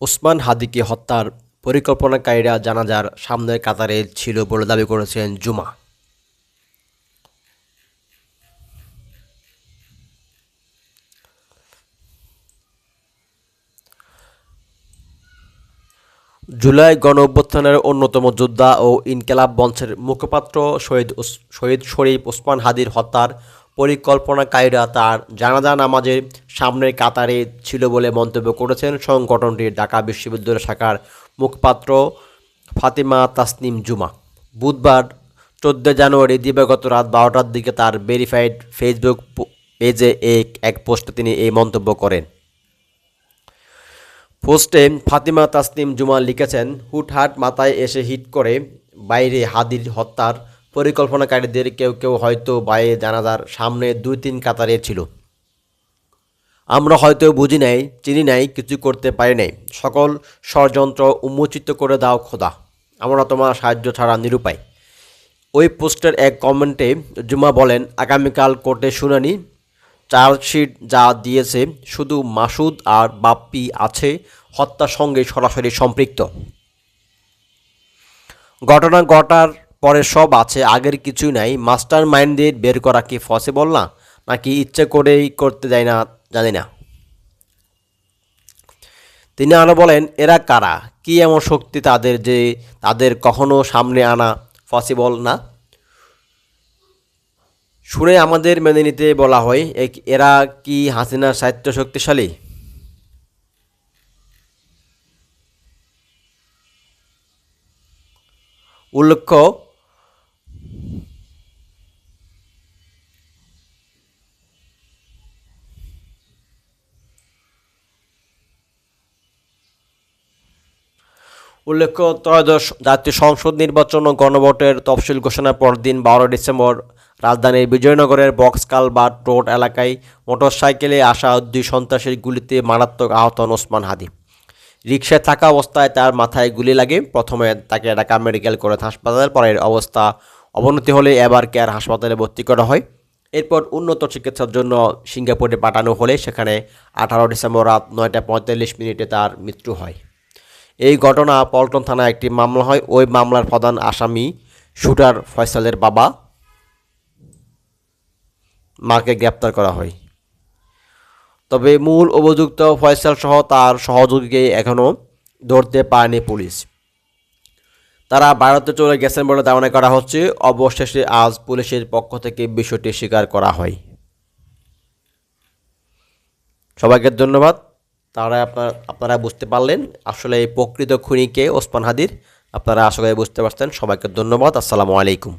ওসমান হাদিকে হত্যার পরিকল্পনাকারীরা জানাজার সামনের কাতারে ছিল বলে দাবি করেছেন জুমা। জুলাই গণ অভ্যুত্থানের অন্যতম যোদ্ধা ও ইনকেলাব মঞ্চের মুখপাত্র শহীদ শহীদ শরীফ ওসমান হাদির হত্যার পরিকল্পনাকারীরা তার জানাজা নামাজের সামনের কাতারে ছিল বলে মন্তব্য করেছেন সংগঠনটির ঢাকা বিশ্ববিদ্যালয় শাখার মুখপাত্র ফাতিমা তাসনিম জুমা। বুধবার চোদ্দ জানুয়ারি দিবাগত রাত বারোটার দিকে তার ভেরিফাইড ফেসবুক পেজে এক এক পোস্টে তিনি এই মন্তব্য করেন। পোস্টে ফাতিমা তাসনিম জুমা লিখেছেন, হুটহাট মাথায় এসে হিট করে বাইরে হাদির হত্যার পরিকল্পনাকারীদের কেউ কেউ হয়তো বাইরে জানাজার সামনে দুই তিন কাতারে ছিল। আমরা হয়তো বুঝি নাই, চিনি নাই, কিছু করতে পারি নাই। সকল ষড়যন্ত্র উন্মোচিত করে দাও খোদা, আমরা তোমার সাহায্য ছাড়া নিরুপায়। ওই পোস্টের এক কমেন্টে জুমা বলেন, আগামীকাল কোর্টে শুনানি, চার্জশিট যা দিয়েছে শুধু মাসুদ আর বাপ্পি আছে, হত্যার সঙ্গে সরাসরি সম্পৃক্ত। ঘটনা ঘটার পরে সব আছে, আগের কিছুই নাই। মাস্টার মাইন্ডদের বের করা কি পসিবল না? নাকি ইচ্ছে করেই করতে দেয় না, জানি না। তিনি আরও বলেন, এরা কারা? কি এমন শক্তি তাদের যে তাদের কখনো সামনে আনা পসিবল না? শুনে আমাদের মেনে নিতে বলা হয় এরা কি হাসিনার সাহিত্য শক্তিশালী উল্লেখ্য উল্লেখ্য, ত্রয়োদশ জাতীয় সংসদ নির্বাচন ও গণভোটের তফসিল ঘোষণার পরদিন বারো ডিসেম্বর রাজধানীর বিজয়নগরের বক্সকাল বা রোড এলাকায় মোটরসাইকেলে আসা দুই সন্ত্রাসীর গুলিতে মারাত্মক আহত ওসমান হাদি। রিকশায় থাকা অবস্থায় তার মাথায় গুলি লাগে। প্রথমে তাকে ঢাকা মেডিকেল কলেজ হাসপাতাল পরে অবস্থা অবনতি হলে এবার কেয়ার হাসপাতালে ভর্তি করা হয়। এরপর উন্নত চিকিৎসার জন্য সিঙ্গাপুরে পাঠানো হলে সেখানে আঠারো ডিসেম্বর রাত নয়টা পঁয়তাল্লিশ মিনিটে তার মৃত্যু হয়। এই ঘটনা পল্টন থানায় একটি মামলা হয়। ওই মামলার প্রধান আসামি শুটার ফয়সালের বাবা মাকে গ্রেপ্তার করা হয়। তবে মূল অভিযুক্ত ফয়সাল সহ তার সহযোগীকে এখনও ধরতে পারেনি পুলিশ। তারা ভারতে চলে গেছেন বলে ধারণা করা হচ্ছে। অবশেষে আজ পুলিশের পক্ষ থেকে বিষয়টি স্বীকার করা হয়। সবাইকে ধন্যবাদ। তারা আপনার, আপনারা বুঝতে পারলেন। আসলে এই প্রকৃত খুনিকে ওসমান হাদির আপনারা আশা করে বুঝতে পারছেন। সবাইকে ধন্যবাদ। আসসালামু আলাইকুম।